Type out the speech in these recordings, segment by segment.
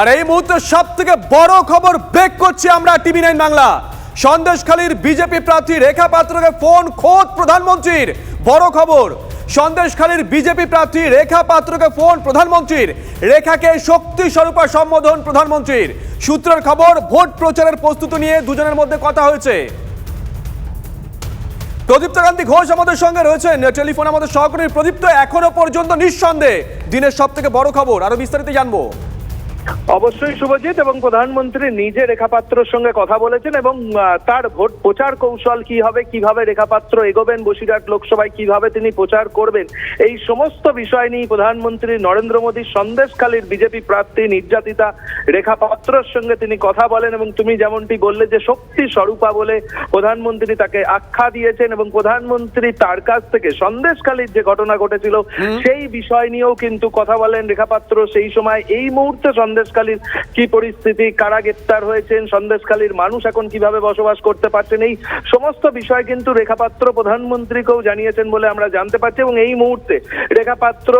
আর এই মুহূর্তে সব থেকে বড় খবর বেক করছি আমরা টিভি নাইন বাংলা। সন্দেশখালীর বিজেপি প্রার্থী রেখা পাত্রকে ফোন খোদ প্রধানমন্ত্রীর। বড় খবর, সন্দেশখালীর বিজেপি প্রার্থী রেখা পাত্রকে ফোন প্রধানমন্ত্রীর। রেখাকে শক্তি স্বরূপা সম্বোধন প্রধানমন্ত্রীর। সূত্রের খবর, ভোট প্রচারের প্রস্তুতি নিয়ে দুজনের মধ্যে কথা হয়েছে। প্রদীপ্ত কান্তি ঘোষ আমাদের সঙ্গে রয়েছেন। টেলিফোন আমাদের সহকর্মী প্রদীপ্ত এখনও পর্যন্ত নিঃসন্দেহে। দিনের সব থেকে বড় খবর, আরও বিস্তারিত জানব। অবশ্যই শুভজিৎ এবং প্রধানমন্ত্রী নিজে রেখাপাত্রর সঙ্গে কথা বলেছেন এবং তার ভোট প্রচার কৌশল কি হবে কীভাবে রেখাপাত্র এগোবেন বসিরহাট লোকসভায় কীভাবে তিনি প্রচার করবেন এই সমস্ত বিষয় নিয়ে প্রধানমন্ত্রী নরেন্দ্র মোদী সন্দেশখালীর বিজেপি প্রার্থী নির্যাতিতা রেখাপাত্রর সঙ্গে তিনি কথা বলেন এবং তুমি যেমনটি বললে যে শক্তি স্বরূপা বলে প্রধানমন্ত্রী তাকে আখ্যা দিয়েছেন এবং প্রধানমন্ত্রী তার কাছ থেকে সন্দেশখালীর যে ঘটনা ঘটেছিল সেই বিষয় নিয়েও কিন্তু কথা বলেন রেখাপাত্র। সেই সময় এই মুহূর্তে সন্দেশখালীর কি পরিস্থিতি কারা গ্রেপ্তার হয়েছেন সন্দেশখালীর মানুষ এখন কীভাবে বসবাস করতে পারছেন এই সমস্ত বিষয় কিন্তু রেখাপাত্র প্রধানমন্ত্রীকেও জানিয়েছেন বলে আমরা জানতে পারছি এবং এই মুহূর্তে রেখাপাত্র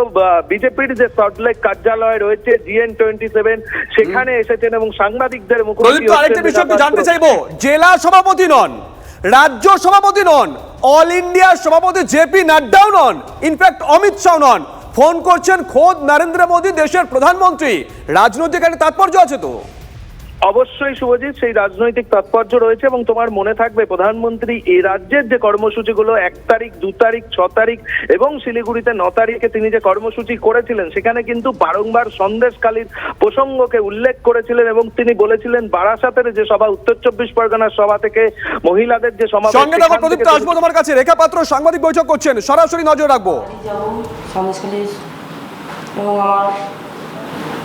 বিজেপির যে সল্টলেক কার্যালয় রয়েছে জিএন টোয়েন্টি সেভেন সেখানে এসেছেন এবং সাংবাদিকদের মুখোমুখি জানতে। চাইব। জেলা সভাপতি নন রাজ্য সভাপতি নন অল ইন্ডিয়া সভাপতি জেপি নাড্ডাও নন ইনফ্যাক্ট অমিত শাহ নন। ফোন করছেন খোদ নরেন্দ্র মোদী দেশের প্রধানমন্ত্রী। রাজনৈতিক একটা তাৎপর্য আছে তো। অবশ্যই শুভজিৎ সেই রাজনৈতিক তাৎপর্য রয়েছে এবং তোমার মনে থাকবে প্রধানমন্ত্রী এই রাজ্যের যে কর্মসূচিগুলো এক তারিখ দু তারিখ ছ তারিখ এবং শিলিগুড়িতে ন তারিখে তিনি যে কর্মসূচি করেছিলেন সেখানে কিন্তু বারংবার সন্দেশকালীর প্রসঙ্গকে উল্লেখ করেছিলেন এবং তিনি বলেছিলেন বারাসাতের যে সভা উত্তর চব্বিশ পরগনার সভা থেকে মহিলাদের যে সমাবেশ সঙ্গে দেখো সেখান আসব তোমার কাছে রেখা পাত্র সাংবাদিক বৈঠক করছেন সরাসরি নজর রাখব। যাব এবং আমার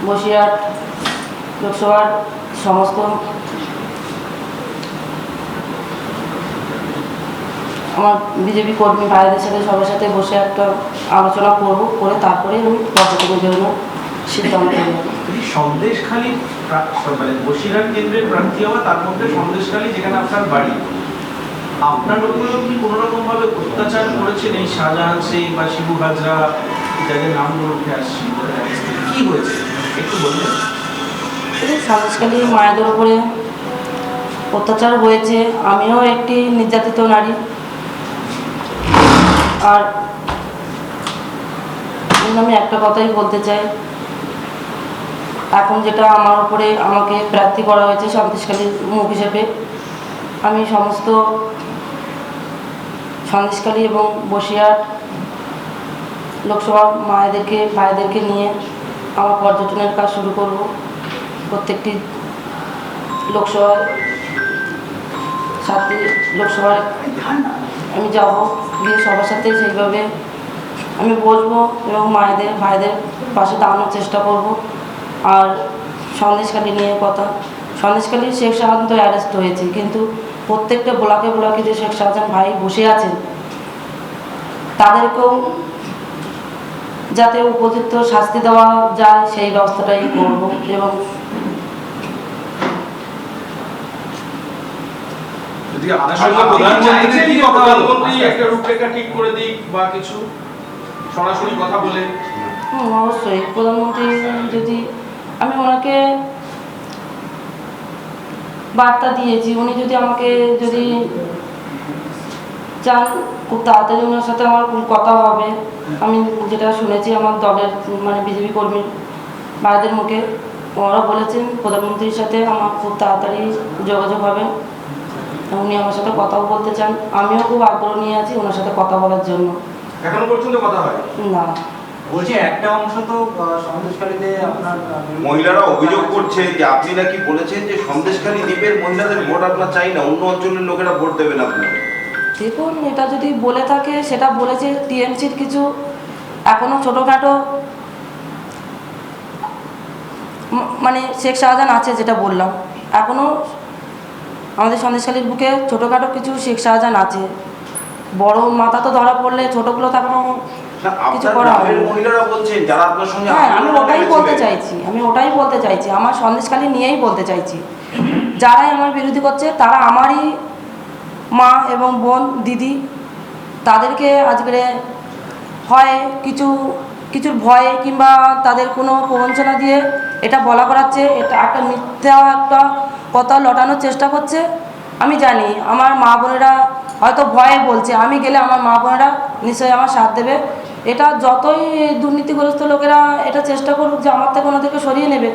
বসিরহাট লোকসভার সমস্ত আমার বিজেপি কর্মী ভাইদের সাথে সবার সাথে বসে একটা আলোচনা করব, করে তারপরে আমি পর্যটনের জন্য সিদ্ধান্ত নেব। সন্দেশখালী মানে বসিরহাট কেন্দ্রের প্রার্থী হওয়া তার মধ্যে সন্দেশখালী যেখানে আপনার বাড়ি। আপনার উপরেও কি কোনো রকম ভাবে অত্যাচার করেছেন? এই শাহজাহান শেখ বা শিবু হাজরা, যাদের নামগুলো উঠে আসছে, কি হয়েছে? একটু বলবেন? সন্দেশখালী মায়েদের উপরে অত্যাচার হয়েছে। আমিও একটি নির্যাতিত নারী। আর আমি একটা কথাই বলতে চাই। এখন যেটা আমার উপরে আমাকে প্রার্থী করা হয়েছে সন্দেশখালীর মুখ হিসেবে, আমি সমস্ত সন্দেশখালী এবং বসিরহাট লোকসভা মায়েদেরকে, ভাইদেরকে নিয়ে আমার পর্যটনের কাজ শুরু করব। প্রত্যেকটি লোকসভায় সাতটি লোকসভায় আমি যাব, গিয়ে সবার সাথে সেইভাবে আমি বসবো এবং মায়েদের ভাইদের পাশে দাঁড়ানোর চেষ্টা করব। আর সন্দেশখালি নিয়ে কথা। সন্দেশখালি শেখ শাহজাহান তো অ্যারেস্ট হয়েছে, কিন্তু প্রত্যেকটা ব্লকে ব্লকে যে শেখ শাহজাহান ভাই বসে আছেন, তাদেরকেও যাতে উপযুক্ত শাস্তি দেওয়া যায় সেই ব্যবস্থাটাই করব। এবং যদি প্রধানমন্ত্রী কি প্রধানমন্ত্রী একটা রূপরেখা ঠিক করে দিক বা কিছু সরাসরি কথা বলে। অবশ্যই। প্রধানমন্ত্রী যদি আমি ওনাকে বার্তা দিয়েছি উনি যদি আমাকে যদি চান খুব তাড়াতাড়ি ওনার সাথে আমার কথা হবে। আমি যেটা শুনেছি আমার দলের মানে বিজেপি কর্মী ভাইদের মুখে ওনারা বলেছেন প্রধানমন্ত্রীর সাথে আমার খুব তাড়াতাড়ি যোগাযোগ হবে। উনি আমার সাথে কথাও বলতে চান। আমিও খুব আগ্রহ নিয়ে আছি ওনার সাথে কথা বলার জন্য। এখনও পর্যন্ত কথা হয়? না। বলছি একটা অংশ তো আহ, সন্দেশখালীতে আপনার মহিলারা অভিযোগ করছে যে আপনি নাকি বলেছেন যে সন্দেশখালী দ্বীপের মহিলাদের ভোট আপনার চাই না অন্য অঞ্চলের লোকেরা ভোট দেবেন আপনাকে। দেখুন এটা যদি বলে থাকে সেটা বলেছে টিএমসির কিছু এখনও ছোটোখাটো মানে শেখ শাহজাহান আছে যেটা বললাম। এখনও আমাদের সন্দেশখালীর বুকে ছোটোখাটো কিছু শেখ শাহজাহান আছে। বড় মাথা তো ধরা পড়লে ছোটোগুলো তো এখনও না কিছু করা সঙ্গে হ্যাঁ আমি ওটাই বলতে চাইছি আমি ওটাই বলতে চাইছি আমার সন্দেশখালী নিয়েই বলতে চাইছি। যারাই আমার বিরোধী করছে তারা আমারই মা এবং বোন দিদি তাদেরকে আজকে হয় কিছু কিছুর ভয়ে কিংবা তাদের কোনো প্রবঞ্চনা দিয়ে এটা বলা করাচ্ছে এটা একটা মিথ্যা একটা কথা লটানোর চেষ্টা করছে, আমি জানি। আমার মা বোনেরা হয়তো ভয়ে বলছে, আমি গেলে আমার মা বোনেরা নিশ্চয়ই আমার সাথ দেবে। এটা যতই দুর্নীতিগ্রস্ত লোকেরা এটা চেষ্টা করুক যে আমার থেকে ওনাদেরকে সরিয়ে নেবে,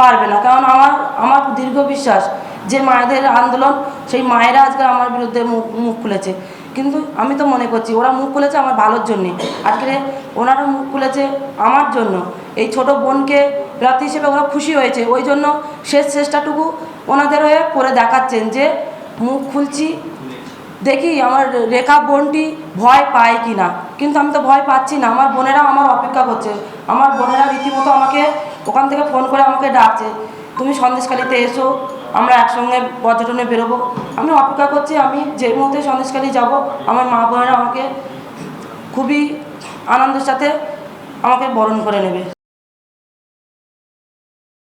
পারবে না। কারণ আমার আমার দীর্ঘ বিশ্বাস যে মায়েদের আন্দোলন, সেই মায়েরা আজকে আমার বিরুদ্ধে মুখ মুখ খুলেছে। কিন্তু আমি তো মনে করছি, ওরা মুখ খুলেছে আমার ভালোর জন্যে। আজকে ওনারা মুখ খুলেছে আমার জন্য। এই ছোট বোনকে প্রার্থী হিসেবে ওরা খুশি হয়েছে। ওই জন্য শেষ চেষ্টাটুকু ওনাদের হয়ে করে দেখাচ্ছেন যে মুখ খুলছি। দেখি আমার রেখা বোনটি ভয় পায় কি না কিন্তু আমি তো ভয় পাচ্ছি না। আমার বোনেরা আমার অপেক্ষা করছে। আমার বোনেরা রীতিমতো আমাকে ওখান থেকে ফোন করে আমাকে ডাকছে। তুমি সন্দেশকালীতে এসো। আমরা একসঙ্গে পর্যটনে বেরোবো। আমি অপেক্ষা করছি, আমি যে মুহূর্তে সন্দেশখালি যাব, আমার মা বোনেরা আমাকে খুবই আনন্দের সাথে আমাকে বরণ করে নেবে।